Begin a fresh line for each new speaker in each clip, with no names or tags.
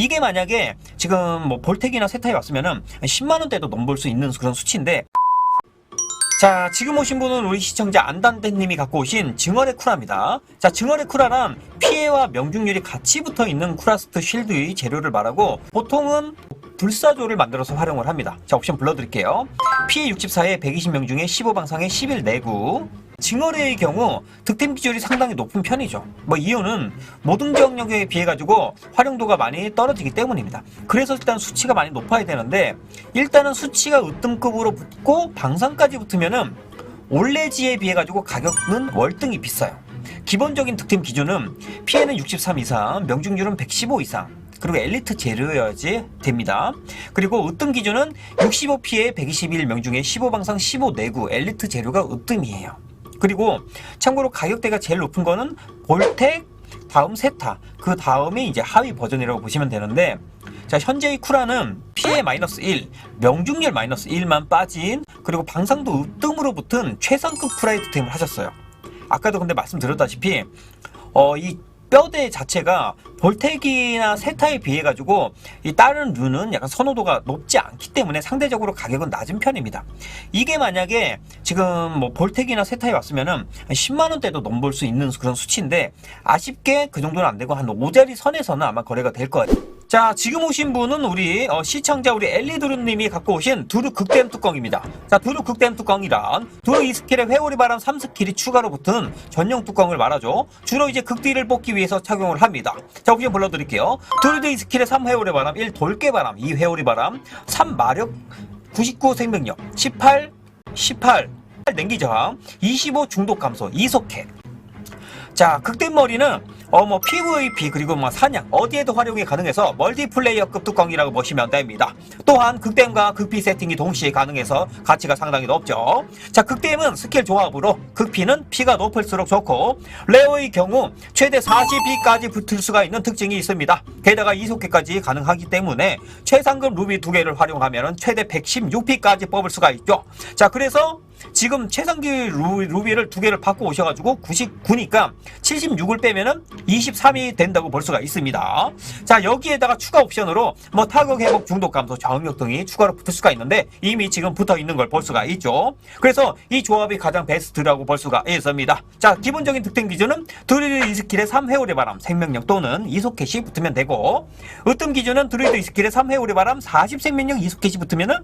이게 만약에 지금 뭐 볼텍이나 세타에 왔으면은 10만 원대도 넘볼 수 있는 그런 수치인데 자, 지금 오신 분은 우리 시청자 안단대님이 갖고 오신 증월의 쿠라입니다. 자, 증월의 쿠라란 피해와 명중률이 같이 붙어 있는 쿠라스트 쉴드의 재료를 말하고 보통은 불사조를 만들어서 활용을 합니다. 자, 옵션 불러드릴게요. 피해 64에 120명 중에 15방상에 11 내구. 증월의 경우 득템 기준이 상당히 높은 편이죠. 뭐 이유는 모든 경력에 비해 가지고 활용도가 많이 떨어지기 때문입니다. 그래서 일단 수치가 많이 높아야 되는데 일단은 수치가 으뜸급으로 붙고 방상까지 붙으면은 올레지에 비해 가지고 가격은 월등히 비싸요. 기본적인 득템 기준은 피해는 63 이상, 명중률은 115 이상, 그리고 엘리트 재료여야지 됩니다. 그리고 으뜸 기준은 65 피해 121 명 중에 15방상 15 내구 엘리트 재료가 으뜸이에요. 그리고 참고로 가격대가 제일 높은 거는 볼텍 다음 세타 그 다음이 이제 하위 버전이라고 보시면 되는데 자 현재의 쿠라는 피해 마이너스 1 명중률 마이너스 1만 빠진 그리고 방상도 으뜸으로 붙은 최상급 쿠라의 득템을 하셨어요. 아까도 근데 말씀드렸다시피 어 이 뼈대 자체가 볼텍이나 세타에 비해 가지고 이 다른 류는 약간 선호도가 높지 않기 때문에 상대적으로 가격은 낮은 편입니다. 이게 만약에 지금 뭐 볼텍이나 세타에 왔으면은 한 10만 원대도 넘볼 수 있는 그런 수치인데 아쉽게 그 정도는 안 되고 한 5자리 선에서는 아마 거래가 될 거예요. 자, 지금 오신 분은 우리 어, 시청자 우리 엘리두루님이 갖고 오신 두루 극댐 뚜껑입니다. 자, 두루 극댐 뚜껑이란 두루 2스킬에 회오리 바람 3스킬이 추가로 붙은 전용 뚜껑을 말하죠. 주로 이제 극딜을 뽑기 위해서 착용을 합니다. 자, 옵션 불러드릴게요. 두루드 2스킬에 3 회오리 바람, 1 돌개 바람, 2 회오리 바람, 3 마력, 99 생명력, 18, 18 냉기 저항, 25 중독 감소, 이속해. 자, 극대머리는 어 뭐 PVP 그리고 뭐 사냥 어디에도 활용이 가능해서 멀티플레이어급 뚜껑이라고 보시면 됩니다. 또한 극댐과 극피 세팅이 동시에 가능해서 가치가 상당히 높죠. 자, 극댐은 스킬 조합으로 극피는 피가 높을수록 좋고 레어의 경우 최대 40피까지 붙을 수가 있는 특징이 있습니다. 게다가 이속기까지 가능하기 때문에 최상급 루비 두 개를 활용하면 최대 116피까지 뽑을 수가 있죠. 자, 그래서 지금 최상기 루, 루비를 두 개를 받고 오셔가지고 99니까 76을 빼면은 23이 된다고 볼 수가 있습니다. 자 여기에다가 추가 옵션으로 뭐 타격 회복 중독 감소 저항력 등이 추가로 붙을 수가 있는데 이미 지금 붙어 있는 걸 볼 수가 있죠. 그래서 이 조합이 가장 베스트라고 볼 수가 있습니다. 자 기본적인 특징 기준은 드리드 이스킬의 3회오리 바람 생명력 또는 이소켓이 붙으면 되고 으뜸 기준은 드리드 이스킬의 3회오리 바람 40 생명력 이소켓이 붙으면은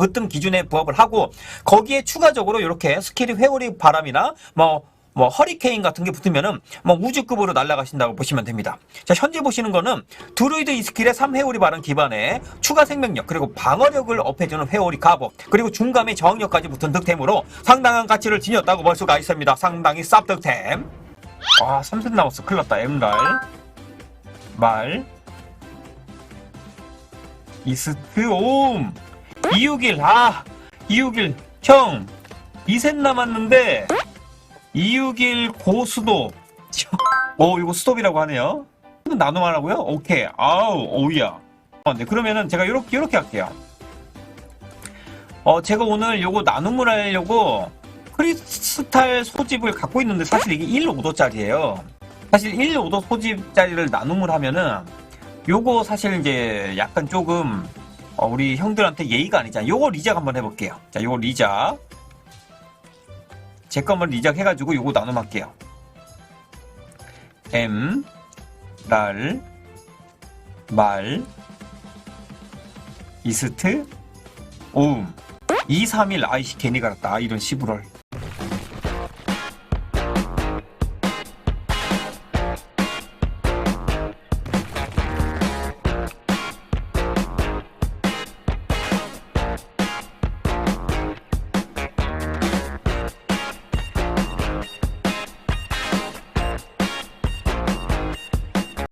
으뜸 기준에 부합을 하고 거기에 추가적으로 이렇게 스킬이 회오리 바람이나 뭐뭐 허리케인 같은 게 붙으면은 뭐 우주급으로 날아가신다고 보시면 됩니다. 자 현재 보시는 거는 드루이드 이 스킬의 3회오리 바람 기반에 추가 생명력 그리고 방어력을 업해주는 회오리 갑옷 그리고 중감의 저항력까지 붙은 득템으로 상당한 가치를 지녔다고 볼 수가 있습니다. 상당히 쌉 득템. 아 3셋 남았어. 큰일 났다. 엠랄 말 이스트 옴 261, 아, 261, 형, 2셋 남았는데, 261 고수도. 오, 이거 스톱이라고 하네요. 나눔하라고요? 오케이. 아우, 오우야. 어, 네, 그러면은 제가 요렇게, 요렇게 할게요. 어, 제가 오늘 요거 나눔을 하려고 크리스탈 소집을 갖고 있는데 사실 이게 1, 5도짜리예요 사실 1, 5도 소집짜리를 나눔을 하면은 요거 사실 이제 약간 조금 어, 우리 형들한테 예의가 아니잖아. 요거 리작 한번 해볼게요. 자, 요거 리작. 제거 한번 리작 해가지고 요거 나눔할게요. M, 랄, 말, 이스트, 오음. 2, 3, 1, 아이씨, 괜히 갈았다. 이런 11월.